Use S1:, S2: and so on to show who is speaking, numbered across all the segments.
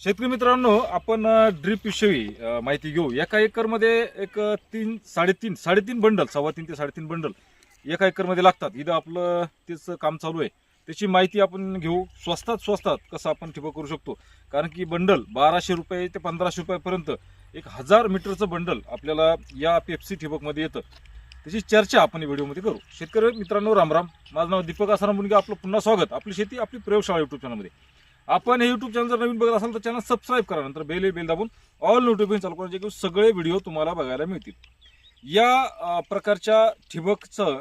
S1: शेतकरी मित्रांनो आपण ड्रीप विषयी माहिती घेऊ. एका एकरमध्ये एक तीन साडेतीन साडेतीन बंडल सव्वा तीन ते साडेतीन बंडल एका एकरमध्ये लागतात. इथं आपलं तेच काम चालू आहे. त्याची माहिती आपण घेऊ. स्वस्तात स्वस्तात कसं आपण ठिबक करू शकतो. कारण की बंडल बाराशे रुपये ते पंधराशे रुपयापर्यंत एक हजार मीटरचं बंडल आपल्याला या पेप्सी ठिबकमध्ये येतं. त्याची चर्चा आपण या व्हिडिओमध्ये करू. शेतकरी मित्रांनो रामराम. माझं नाव दीपक आसाराम मुलगी आपलं पुन्हा स्वागत. आपली शेती आपली प्रयोगशाळा युट्यूब चॅनलमध्ये आपण हे युट्यूब चॅनल जर नवीन बघत असाल तर चॅनल सबस्क्राईब करा. नंतर बेल बेल दाबून ऑल नोटिफिकेशन चालू करा जे सगळे व्हिडिओ तुम्हाला बघायला मिळतील. या प्रकारच्या ठिबकचं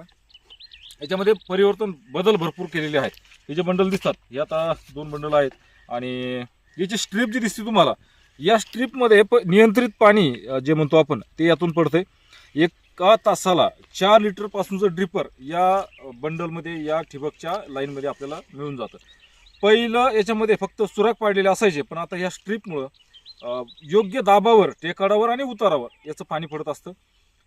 S1: याच्यामध्ये परिवर्तन बदल भरपूर केलेले आहेत. हे जे बंडल दिसतात हे आता दोन बंडल आहेत. आणि याची स्ट्रीप जी दिसते तुम्हाला या स्ट्रीपमध्ये प नियंत्रित पाणी जे म्हणतो आपण ते यातून पडतंय. एका तासाला चार लिटरपासूनचं ड्रिपर या बंडलमध्ये या ठिबकच्या लाईनमध्ये आपल्याला मिळून जातं. पहिलं याच्यामध्ये फक्त सुराख पाडलेले असायचे पण आता ह्या स्ट्रीपमुळं योग्य दाबावर टेकाडावर आणि उतारावर याचं पाणी पडत असतं.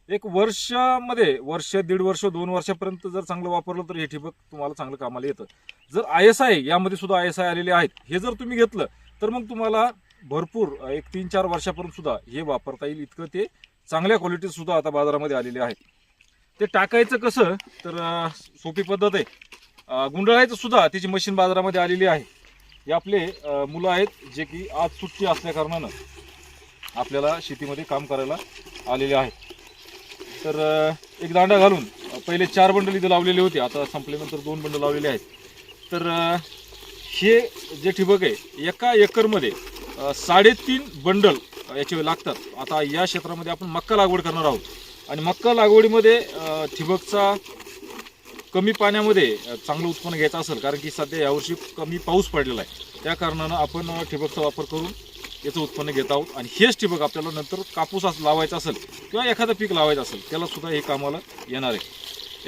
S1: एक वर्षामध्ये वर्ष दीड वर्ष दोन वर्षापर्यंत जर चांगलं वापरलं तर हे ठिबक तुम्हाला चांगलं कामाला येतं. जर आय एस आय यामध्ये सुद्धा आय एस आय आलेले आहेत. हे जर तुम्ही घेतलं तर मग तुम्हाला भरपूर एक तीन चार वर्षापर्यंत सुद्धा हे वापरता येईल. इतकं ते चांगल्या क्वालिटी सुद्धा आता बाजारामध्ये आलेले आहेत. ते टाकायचं कसं? तर सोपी पद्धत आहे. गुंडाळायचं सुद्धा त्याची मशीन बाजारामध्ये आलेली आहे. हे आपले मुलं आहेत जे की आज सुट्टी असल्याकारणानं आपल्याला शेतीमध्ये काम करायला आलेले आहेत. तर एक दांडा घालून पहिले चार बंडल इथं लावलेले होते आता संपल्यानंतर दोन बंडल लावलेले आहेत. तर हे जे ठिबक आहे एका एकरमध्ये साडेतीन बंडल याचे लागतात. आता या क्षेत्रामध्ये आपण मक्का लागवड करणार आहोत. आणि मक्का लागवडीमध्ये ठिबकचा कमी पाण्यामध्ये चांगलं उत्पन्न घ्यायचं असेल कारण की सध्या यावर्षी कमी पाऊस पडलेला आहे. त्या कारणानं आपण ठिबकचा वापर करून याचं उत्पन्न घेत आहोत. आणि हेच ठिबक आपल्याला नंतर कापूस लावायचा असेल किंवा एखादं पीक लावायचं असेल त्याला सुद्धा हे कामाला येणार आहे.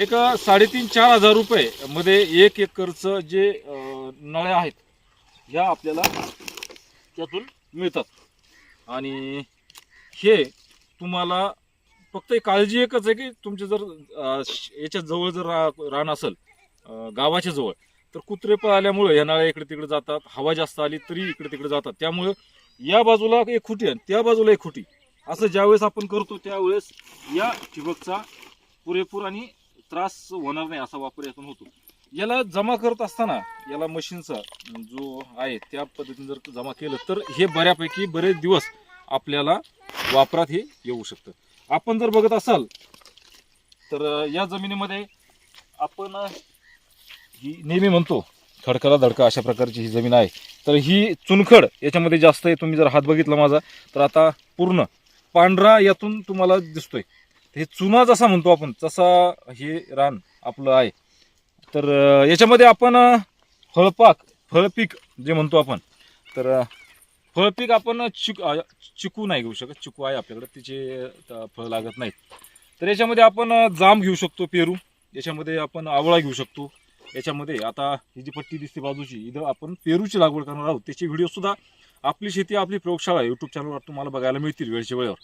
S1: एक साडेतीन चार हजार रुपये मध्ये एक एकरचं जे नळ्या आहेत ह्या आपल्याला त्यातून मिळतात. आणि हे तुम्हाला फक्त एक काळजी एकच आहे की तुमचे जर अं, श- याच्या जवळ जर रा- रान असेल अं, गावाच्या जवळ तर कुत्रे पळाल्यामुळे या नाळ्या इकडे तिकडे जातात हवा जास्त आली तरी इकडे तिकडे जातात. त्यामुळे या बाजूला एक खुटी आणि त्या बाजूला एक खुटी. असं ज्यावेळेस आपण करतो त्यावेळेस या ठिबकचा पुरेपूर आणि त्रास होणार नाही असा वापर यातून होतो. याला जमा करत असताना याला मशीनचा जो आहे त्या पद्धतीने जर जमा केलं तर हे बऱ्यापैकी बरेच दिवस आपल्याला वापरात हे येऊ शकतं. आपण जर बघत असाल तर या जमिनीमध्ये आपण ही नेहमी म्हणतो खडकाला धडका अशा प्रकारची ही जमीन आहे. तर ही चुनखड याच्यामध्ये जास्त आहे तुम्ही जर हात बघितला माझा तर आता पूर्ण पांढरा यातून तुम्हाला दिसतोय. हे चुना जसा म्हणतो आपण तसा हे रान आपलं आहे. तर याच्यामध्ये आपण फळपाक फळपीक जे म्हणतो आपण तर फळपीक आपण चिक चिकू नाही घेऊ शकत. चिकू आहे आपल्याकडे. तिचे फळ लागत नाहीत. तर याच्यामध्ये आपण जांब जाम घेऊ शकतो पेरू. याच्यामध्ये आपण आवळा घेऊ शकतो. याच्यामध्ये आता ही जी पट्टी दिसते बाजूची इथं आपण पेरूची लागवड करणार आहोत. त्याची व्हिडिओसुद्धा आपली शेती आपली प्रयोगशाळा यूट्यूब चॅनलवर तुम्हाला बघायला मिळतील वेळच्या वेळेवर.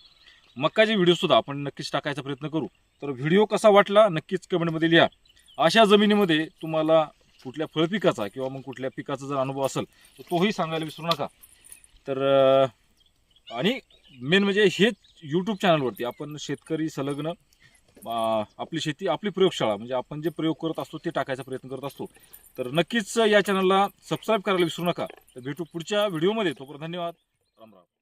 S1: मक्काचे व्हिडिओसुद्धा आपण नक्कीच टाकायचा प्रयत्न करू. तर व्हिडिओ कसा वाटला नक्कीच कमेंटमध्ये लिहा. अशा जमिनीमध्ये तुम्हाला कुठल्या फळपिकाचा किंवा मग कुठल्या पिकाचा जर अनुभव असेल तर तोही सांगायला विसरू नका. तर आणि मेन म्हणजे हेच यूट्यूब चॅनलवरती आपण शेतकरी संलग्न आपली शेती आपली प्रयोगशाळा म्हणजे आपण जे प्रयोग करत असतो ते टाकायचा प्रयत्न करत असतो. तर नक्कीच या चॅनलला सबस्क्राईब करायला विसरू नका. तर भेटू पुढच्या व्हिडिओमध्ये तोपर्यंत धन्यवाद. राम राम.